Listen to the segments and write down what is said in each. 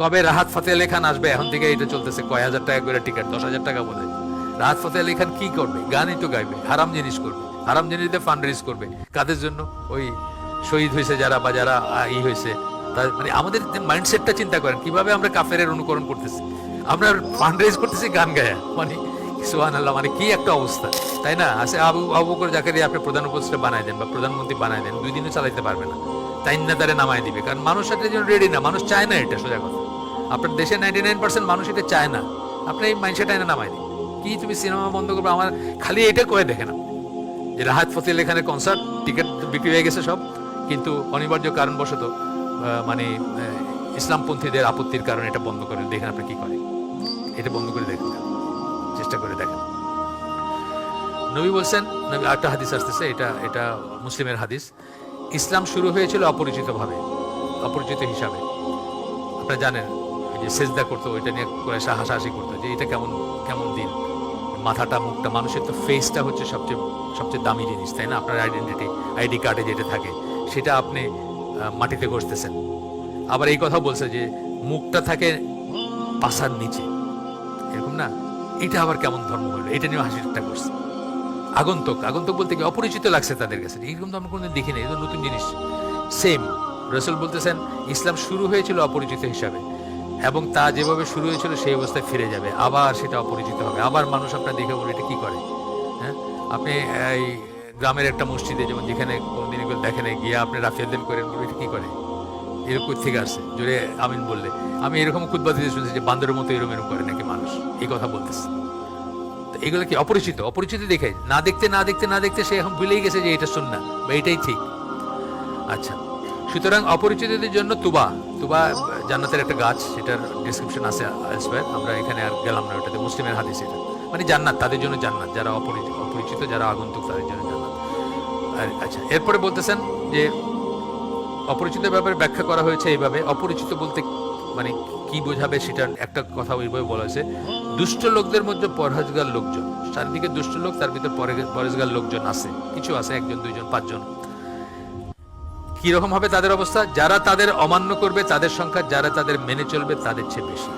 কবে রাহাত ফতে আলী খান আসবে? এখন থেকে এটা চলতেছে। কয় হাজার টাকা করে টিকিট? দশ হাজার টাকা বলে রাহাত ফতে আলী খান কি করবে? গানই তো গাইবে, হারাম জিনিস করবে, হারাম জিনিস দিয়ে ফান্ড রেজ করবে। কাদের জন্য? ওই শহীদ হয়েছে যারা বা যারা ই হয়েছে মানে আমাদের মাইন্ডসেটটা চিন্তা করেন, কীভাবে আমরা কাফেরের অনুকরণ করতেছি? আমরা ফান্ড রেজ করতেছি গান গায়া। মানে সোহান আল্লাহ মানে কি একটা অবস্থা, তাই না? আছে আবু আবু করে যাকে দিয়ে আপনি প্রধান উপদেষ্টা বানাই দেন বা প্রধানমন্ত্রী বানাই দেন, দুই দিনও চালাইতে পারবে না। তাই না তারা নামাই দিবে। কারণ মানুষ জন্য রেডি না, মানুষ চায় না এটা, সোজা কথা। আপনার দেশে নাইনটি নাইন পার্সেন্ট মানুষ এটা চায় না। আপনি এই মাইন্ডসেট না নামাই দিন। কি তুমি সিনেমা বন্ধ করবে? আমার খালি এটা করে দেখেন আপনি। যে রাহাত ফতে এখানে কনসার্ট টিকিট বিক্রি হয়ে গেছে সব। কিন্তু অনিবার্য কারণবশত মানে ইসলামপন্থীদের আপত্তির কারণে এটা বন্ধ করে। দেখেন আপনি কি করে। এটা বন্ধ করে দেখেন। চেষ্টা করে দেখেন। নবী বলছেন, নবী আরেকটা হাদিস আসতেছে, এটা এটা মুসলিমের হাদিস। ইসলাম শুরু হয়েছিল অপরিচিতভাবে, অপরিচিত হিসাবে। আপনারা জানেন যে সেজদা করতো, ওইটা নিয়ে করে হাসাহাসি করতো যে এটা কেমন কেমন দিন? মাথাটা, মুখটা, মানুষের তো ফেসটা হচ্ছে সবচেয়ে সবচেয়ে দামি জিনিস, তাই না? আপনার আইডেন্টিটি আইডি কার্ডে যেটা থাকে, সেটা আপনি মাটিতে ঘষতেছেন। আবার এই কথা বলছে যে মুখটা থাকে পাশার নিচে। এরকম না? এটা আবার কেমন ধর্ম হলো? এটা নিয়ে হাসি ঠাট্টা করছে আগন্তক আগন্তক বলতে কি অপরিচিত লাগছে তাদের কাছে। এরকম তো আমরা কোনোদিন দেখি না এটা নতুন জিনিস। সেম রসুল বলতেছেন, ইসলাম শুরু হয়েছিল অপরিচিত হিসাবে। এবং তা যেভাবে শুরু হয়েছিল সেই অবস্থায় ফিরে যাবে। আবার সেটা অপরিচিত হবে। আবার মানুষ আপনার দেখে বলে এটা কী করে? হ্যাঁ? আপনি, এই গ্রামের একটা মসজিদে, যেমন যেখানে কোনোদিন এগুলো দেখেন গিয়ে আপনি রাফিয়াদ্দিন করেন বলে এটা কী করে? এরকম থেকে আসছে জোরে আমিন বললে। আমি এরকম খুদবা দিতে শুনছি যে বান্দরের মতো এরম এরম করে নাকি মানুষ। এই কথা বলতেছে। তো এগুলো কি অপরিচিত? অপরিচিত দেখে না দেখতে না দেখতে না দেখতে সে এখন ভুলেই গেছে যে এটা শুননা বা এটাই ঠিক। আচ্ছা। সুতরাং অপরিচিতদের জন্য তুবা। তুবা জান্নাতের একটা গাছ, সেটার ডিসক্রিপশন আছে elsewhere। আমরা এখানে আর গেলাম না ওটাতে, মুসলিমের হাদিস এটা। মানে জান্নাত, তাদের জন্য জান্নাত, যারা অপরিচিত অপরিচিত, যারা আগন্তুক, তাদের জন্য জান্নাত। আর আচ্ছা এরপরে বলতেছেন যে অপরিচিত ব্যাপারে ব্যাখ্যা করা হয়েছে এইভাবে। অপরিচিত বলতে মানে কি বোঝাবে সেটা একটা কথা ওইভাবে বলা হয়েছে। দুষ্ট লোকদের মধ্যে পরহেজগার লোকজন। চারিদিকে দুষ্ট লোক, তার ভিতরে পরে- পরহেজগার লোকজন আছে। কিছু আছে, একজন, দুইজন, পাঁচজন। কি রকম হবে তাদের অবস্থা? যারা তাদের অমান্য করবে, তাদের সংখ্যা, যারা তাদের মেনে চলবে, তাদের চেয়ে বেশি।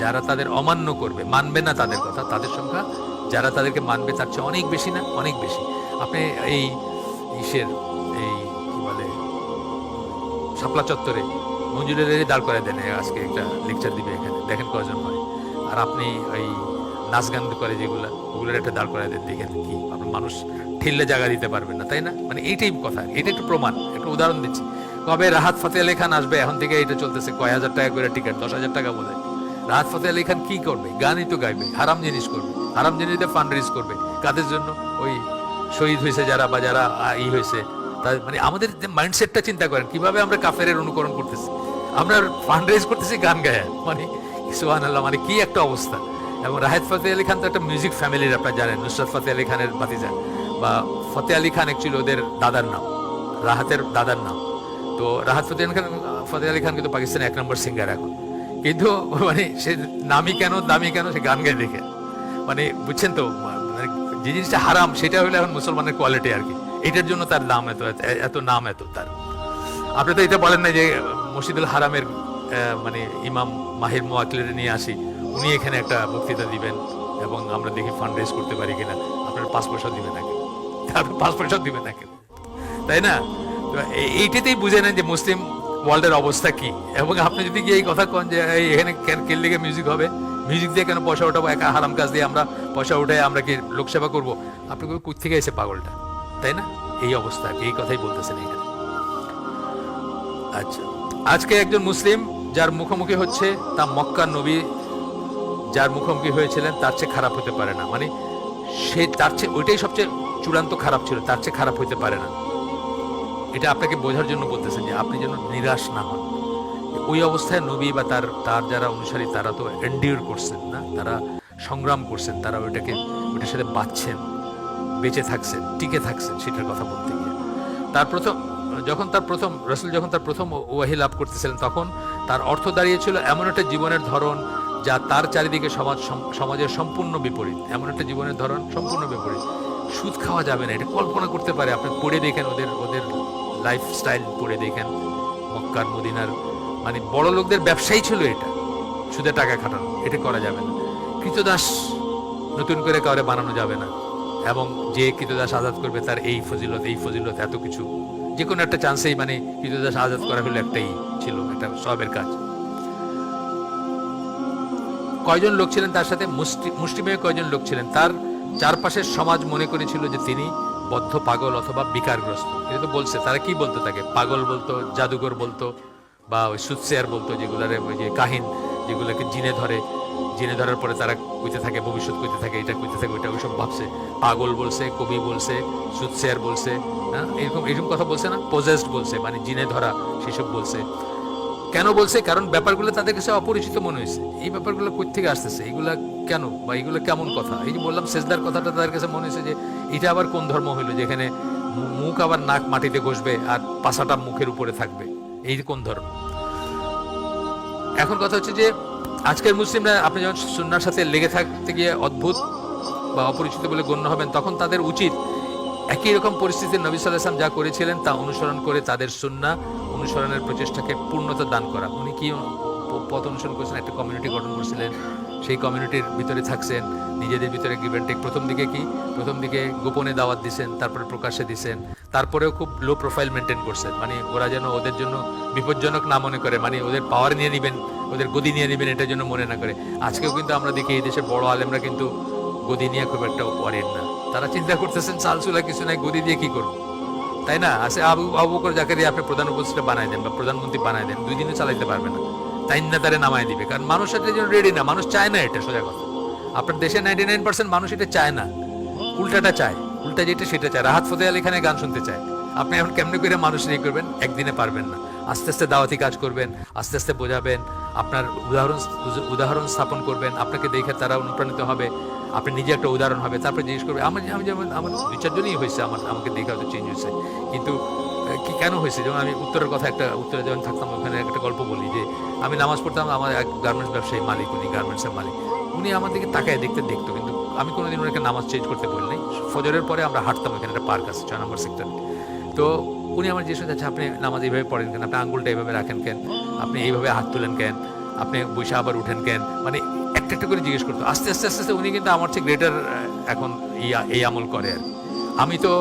যারা তাদের অমান্য করবে, মানবে না তাদের কথা, তাদের সংখ্যা, যারা তাদেরকে মানবে, তার চেয়ে অনেক বেশি না? অনেক বেশি। আপনি এই ইসের, এই কি বলে, শাপলা চত্বরে মঞ্জুরের দাঁড় করে দেন আজকে একটা লেকচার দিবে এখানে। দেখেন কজন হয়। আর আপনি ওই নাচ গান করে যেগুলো, ওগুলোর একটা দাঁড় করে দেন, দেখেন কি, আপনার মানুষ ঠেললে জায়গা দিতে পারবেন না, তাই না? মানে এইটাই কথা, এটা একটু প্রমাণ, একটা উদাহরণ দিচ্ছি। কবে রাহাত ফতে আলী খান আসবে? এখন থেকে এটা চলতেছে কয় হাজার টাকা করে টিকিট? দশ হাজার টাকা বলে রাহাত ফতে আলী খান কি করবে? গানই তো গাইবে, হারাম জিনিস করবে, হারাম জিনিস দিয়ে ফান্ড রেজ করবে। কাদের জন্য? ওই শহীদ হয়েছে যারা বা যারা ই হয়েছে। তার মানে আমাদের যে মাইন্ডসেটটা চিন্তা করেন, কীভাবে আমরা কাফের অনুকরণ করতেছি? আমরা ফান্ড রেজ করতেছি গান গায়া। মানে সোহান আল্লাহ মানে কি একটা অবস্থা। এবং রাহেদ ফতে আলী খান তো একটা মিউজিক ফ্যামিলির আপনারা জানেন, নুসরাত ফতে আলী খানের ভাতিজা। বা ফতে আলী খান অ্যাকচুয়ালি ওদের দাদার নাম, রাহাতের দাদার নাম। তো রাহাত ফতে খান ফতে আলী খান কিন্তু পাকিস্তানের এক নম্বর সিঙ্গার এখন। কিন্তু মানে সে নামি কেন দামি কেন, সে গান গায় দেখে। মানে বুঝছেন তো মানে যে জিনিসটা হারাম, সেটা হলো এখন মুসলমানের কোয়ালিটি আর কি। এটার জন্য তার নাম এত, এত- নাম এত তার। আপনি তো এটা বলেন না যে মসজিদুল হারামের মানে ইমাম মাহির মোয়াকিলের নিয়ে আসি, উনি এখানে একটা বক্তৃতা দিবেন এবং আমরা দেখি ফান্ড রেজ করতে পারি কিনা। আপনার পাঁচ পয়সা দিবেন নাকি আপনি পাঁচ দিবেন নাকি তাই না? এইটাতেই বুঝে নেন যে মুসলিম ওয়ার্ল্ডের অবস্থা কি। এবং আপনি যদি গিয়ে এই কথা কন যে এখানে কেন কেন মিউজিক হবে? মিউজিক দিয়ে কেন পয়সা ওঠাবো একা হারাম কাজ দিয়ে আমরা পয়সা উঠে আমরা কি লোকসেবা করব? আপনি কোথ থেকে এসে পাগলটা? তাই না? এই অবস্থা এই কথাই বলতেছেন এখানে। আচ্ছা আজকে একজন মুসলিম যার মুখোমুখি হচ্ছে তা মক্কার নবী, যার মুখোমুখি হয়েছিলেন, তার চেয়ে খারাপ হতে পারে না। মানে সে তার চেয়ে ওইটাই সবচেয়ে চূড়ান্ত খারাপ ছিল, তার চেয়ে খারাপ হতে পারে না। এটা আপনাকে বোঝার জন্য বলতেছেন যে আপনি যেন নিরাশ না হন। ওই অবস্থায় নবী বা তার তার যারা অনুসারী, তারা তো এন্ডিওর করছেন না, তারা সংগ্রাম করছেন, তারা ওইটাকে, ওইটার সাথে বাঁচছেন বেঁচে থাকছেন, টিকে থাকছেন সেটার কথা বলতে গিয়ে। তার প্রথম, যখন তার প্রথম, রসুল যখন তার প্রথম ওয়াহি লাভ করতেছিলেন, তখন তার অর্থ দাঁড়িয়েছিল এমন একটা জীবনের ধরন যা তার চারিদিকে সমাজ, সম- সমাজের সম্পূর্ণ বিপরীত। এমন একটা জীবনের ধরন সম্পূর্ণ বিপরীত। সুদ খাওয়া যাবে না, এটা কল্পনা করতে পারে। আপনি পড়ে দেখেন ওদের ওদের লাইফস্টাইল পড়ে দেখেন। মক্কার, মদিনার মানে বড় লোকদের ব্যবসাই ছিল এটা। সুদে টাকা খাটানো, এটা করা যাবে না। কৃতদাস নতুন করে কাউরে বানানো যাবে না। এবং যে কৃতদাস আজাদ করবে তার এই ফজিলত এই ফজিলত, এত কিছু। যে কোনো একটা চান্সেই মানে কৃতদাস আজাদ করা হলো একটাই ছিল, এটা সবের কাজ। কয়জন লোক ছিলেন তার সাথে? মুষ্টিমেয় কয়জন লোক ছিলেন? তার চারপাশের সমাজ মনে করেছিল যে তিনি বদ্ধ পাগল অথবা বিকারগ্রস্ত। এটা তো বলছে, তারা কি বলতো তাকে? পাগল বলতো জাদুঘর বলতো, বা ওই সুৎসেয়ার বলতো, যেগুলারে ওই যে কাহিন, যেগুলোকে জিনে ধরে। জিনে ধরার পরে তারা কইতে থাকে, ভবিষ্যৎ কইতে থাকে, এটা কইতে থাকে, ওইটা ওইসব ভাবছে। পাগল বলছে, কবি বলছে সুৎসেয়ার বলছে হ্যাঁ? এরকম এরকম কথা বলছে না? পজেস্ট বলছে মানে জিনে ধরা, সেসব বলছে। কেন বলছে? কারণ ব্যাপারগুলো তাদের কাছে অপরিচিত মনে হয়েছে। এই ব্যাপারগুলো থেকে আসতেছে? এগুলা কেন? বা এগুলো কেমন কথা? এই যে বললাম সেজদার কথাটা তাদের কাছে মনে হয়েছে যে, এটা আবার কোন ধর্ম হইল যেখানে মুখ আবার নাক মাটিতে ঘষবে আর পাশাটা মুখের উপরে থাকবে? এই কোন ধর্ম? এখন কথা হচ্ছে যে, আজকের মুসলিমরা, আপনি যখন সুন্নার সাথে লেগে থাকতে গিয়ে অদ্ভুত বা অপরিচিত বলে গণ্য হবেন, তখন তাদের উচিত একই রকম পরিস্থিতির নবী সাল্লাহ যা করেছিলেন তা অনুসরণ করে তাদের সুন্না অনুসরণের প্রচেষ্টাকে পূর্ণতা দান করা। উনি কি পথ অনুসরণ করেছেন? একটা কমিউনিটি গঠন করেছিলেন। সেই কমিউনিটির ভিতরে থাকছেন। নিজেদের ভিতরে গিভেন টেক প্রথম দিকে কি? প্রথম দিকে গোপনে দাওয়াত দিছেন, তারপরে প্রকাশ্যে দিছেন। তারপরেও খুব লো প্রোফাইল মেনটেন করছেন। মানে ওরা যেন ওদের জন্য বিপজ্জনক না মনে করে মানে ওদের পাওয়ার নিয়ে নেবেন, ওদের গদি নিয়ে নেবেন এটার জন্য মনে না করে। আজকেও কিন্তু আমরা দেখি এই দেশের বড় আলেমরা কিন্তু গদি নিয়ে খুব একটা ওয়ারিড না। তারা চিন্তা করতেছেন চালচুলা কিছু নাই, গদি দিয়ে কি করব? তাই না? আছে আবু আবু বকর যাকে দিয়ে আপনি প্রধান উপস্থিত বানাই দেন বা প্রধানমন্ত্রী বানাই দেন, দুই দিনে চালাইতে পারবে না। তাই না তারে নামায় দিবে। কারণ মানুষ এটার জন্য রেডি না, মানুষ চায় না এটা, সোজা কথা। আপনার দেশে নাইনটি নাইন পার্সেন্ট মানুষ এটা চায় না। উল্টাটা চায়, উল্টা যেটা সেটা চায়। রাহাত ফতে আলী খানে গান শুনতে চায়। আপনি এখন কেমনে করে মানুষ ইয়ে করবেন? একদিনে পারবেন না। আস্তে আস্তে দাওয়াতি কাজ করবেন, আস্তে আস্তে বোঝাবেন। আপনার উদাহরণ উদাহরণ স্থাপন করবেন। আপনাকে দেখে তারা অনুপ্রাণিত হবে। আপনি নিজে একটা উদাহরণ হবে, তারপরে জিজ্ঞেস করবে, আমার আমি যেমন আমার দুই চারজনই হয়েছে, আমার আমাকে দেখে হয়তো চেঞ্জ হয়েছে। কিন্তু কি কেন হয়েছে? যেমন আমি উত্তরের কথা একটা উত্তরে যখন থাকতাম, ওখানে একটা গল্প বলি যে, আমি নামাজ পড়তাম, আমার এক গার্মেন্টস ব্যবসায়ী মালিক, উনি গার্মেন্টসের মালিক। উনি আমার দিকে তাকায়, দেখতে দেখতো, কিন্তু আমি কোনোদিন ওনাকে নামাজ চেঞ্জ করতে বলিনি। ফজরের পরে আমরা হাঁটতাম, ওখানে একটা পার্ক আছে, ছয় নম্বর সেক্টরে তো উনি আমার জিজ্ঞেস করছে আপনি নামাজ এইভাবে পড়েন কেন? আপনি আঙ্গুলটা এইভাবে রাখেন কেন? আপনি এইভাবে হাত তুলেন কেন? আপনি বৈশা আবার উঠেন কেন? মানে একটা একটা করে জিজ্ঞেস করতো। আস্তে আস্তে আস্তে আস্তে উনি কিন্তু আমার চেয়ে গ্রেটার এখন এই এই আমল করে আর আমি তো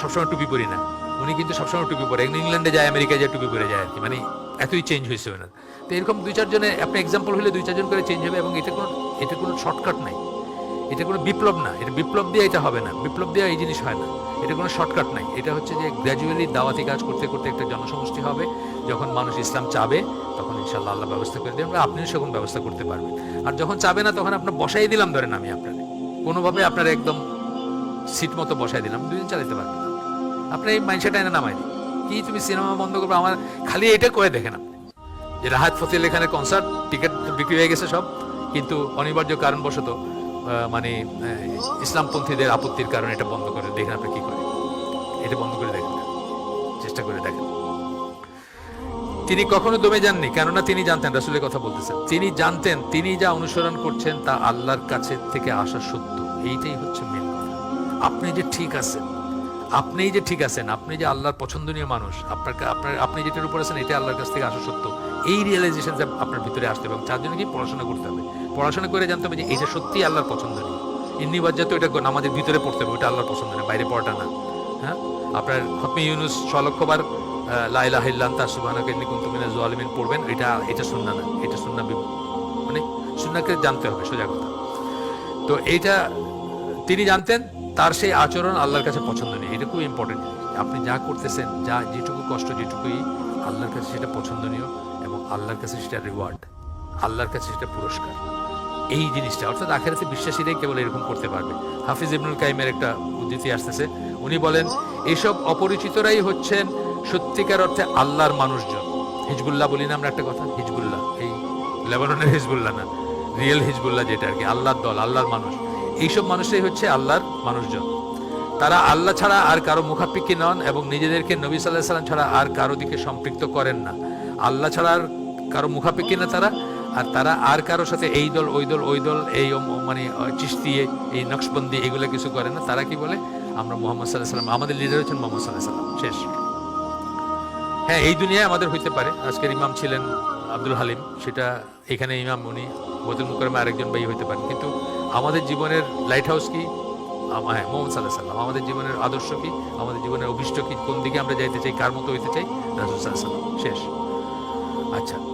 সবসময় টুপি পরি না। উনি কিন্তু সবসময় টুপি পরে। ইংল্যান্ডে যায়, আমেরিকায় যায়, টুপি পরে যায় আর কি। মানে এতই চেঞ্জ হয়েছে ওনার। তো এরকম দুই চারজনে আপনি এক্সাম্পল হলে দুই চারজন করে চেঞ্জ হবে এবং এটা কোনো এটা কোনো শর্টকাট নাই। এটা কোনো বিপ্লব না। এটা বিপ্লব দিয়ে এটা হবে না। বিপ্লব দিয়ে এই জিনিস হয় না। এটা কোনো শর্টকাট নাই। এটা হচ্ছে যে গ্র্যাজুয়ালি দাওয়াতি কাজ করতে করতে একটা জনসমষ্টি হবে। যখন মানুষ ইসলাম চাবে ইনশাল্লাহ আল্লাহ ব্যবস্থা করে দেবেন, আপনিও সেরকম ব্যবস্থা করতে পারবেন। আর যখন চাবে না, তখন আপনার বসাই দিলাম, ধরেন আমি আপনার। কোনোভাবে আপনার একদম সিট মতো বসাই দিলাম দুদিন চালাতে পারবেন না আপনি। এই মাইন্ডসেট এনে নামাই দিন। কি তুমি সিনেমা বন্ধ করবে? আমার খালি এটা করে দেখেন আপনি। যে রাহাত ফতিল এখানে কনসার্ট টিকিট বিক্রি হয়ে গেছে সব। কিন্তু অনিবার্য কারণবশত মানে ইসলামপন্থীদের আপত্তির কারণে এটা বন্ধ করে দেখেন আপনি কি করে এটা বন্ধ করে দেখেন। চেষ্টা করে দেখেন। তিনি কখনো দমে যাননি, কেননা তিনি জানতেন, রাসুলের কথা বলতেছেন, তিনি জানতেন, তিনি যা অনুসরণ করছেন তা আল্লাহর কাছে থেকে আসা সত্য। এইটাই হচ্ছে মেন কথা। আপনি যে ঠিক আছেন আপনিই যে ঠিক আছেন, আপনি যে আল্লাহর পছন্দনীয় মানুষ, আপনার আপনার আপনি যেটার উপর আছেন এটা আল্লাহর কাছ থেকে আসা সত্য। এই রিয়েলাইজেশন আপনার ভিতরে আসতে হবে এবং তার জন্য কি পড়াশোনা করতে হবে? পড়াশোনা করে জানতে হবে যে এটা সত্যি আল্লাহর পছন্দনীয়। ইন্নি বাজ্জাত এটা আমাদের ভিতরে পড়তে হবে ওটা আল্লাহর পছন্দনীয়, বাইরে পড়াটা না। হ্যাঁ? আপনার খতমি ইউনুস ছ লক্ষবার লাইলাহিল্লান তার সুবাহানাকে নিকুন্ত মিনা জোয়ালিমিন পড়বেন। এটা এটা শুননা না, এটা শুননা মানে সুন্নাকে জানতে হবে, সোজা কথা। তো এইটা তিনি জানতেন, তার সেই আচরণ আল্লাহর কাছে পছন্দনীয় এটা খুব ইম্পর্টেন্ট আপনি যা করতেছেন, যা যেটুকু কষ্ট, যেটুকুই আল্লাহর কাছে সেটা পছন্দনীয় এবং আল্লাহর কাছে সেটা রিওয়ার্ড আল্লাহর কাছে সেটা পুরস্কার। এই জিনিসটা, অর্থাৎ আখেরাতে বিশ্বাসীরাই কেবল এরকম করতে পারবে। হাফিজ ইবনুল কাইমের একটা উদ্ধৃতি আসতেছে, উনি বলেন এইসব অপরিচিতরাই হচ্ছেন সত্যিকার অর্থে আল্লাহর মানুষজন। হিজবুল্লাহ বলি না আমরা একটা কথা? হিজবুল্লাহ। এই লেবাননের হিজবুল্লাহ না। রিয়েল হিজবুল্লাহ যেটা আর কি, আল্লাহর দল, আল্লাহর মানুষ। এইসব মানুষই হচ্ছে আল্লাহর মানুষজন। তারা আল্লাহ ছাড়া আর কারও মুখাপেক্ষী নন এবং নিজেদেরকে নবী সাল্লাহ সাল্লাম ছাড়া আর কারও দিকে সম্পৃক্ত করেন না। আল্লাহ ছাড়া আর কারও মুখাপেক্ষী না তারা। আর তারা আর কারোর সাথে এই দল, ওই দল ওই দল, এই মানে চিস্তি এই নকশবন্দি, এগুলো কিছু করে না। তারা কি বলে? আমরা মোহাম্মদ সাল্লাহ সাল্লাম আমাদের লিডার হচ্ছেন মোহাম্মদ সাল্লাহ সাল্লাম শেষ। হ্যাঁ এই দুনিয়ায় আমাদের হইতে পারে। আজকের ইমাম ছিলেন আব্দুল হালিম। সেটা এখানে ইমাম উনি বদুল মুকরমে আরেকজন ভাই হইতে পারেন কিন্তু আমাদের জীবনের লাইট হাউস কি হ্যাঁ মোহাম্মদ সাল্লাহ সাল্লাম। আমাদের জীবনের আদর্শ কি? আমাদের জীবনের অভিষ্ট কি? কোন দিকে আমরা যাইতে চাই? কার মতো হইতে চাই? রাজু সাল্লাহ সাল্লাম। শেষ। আচ্ছা।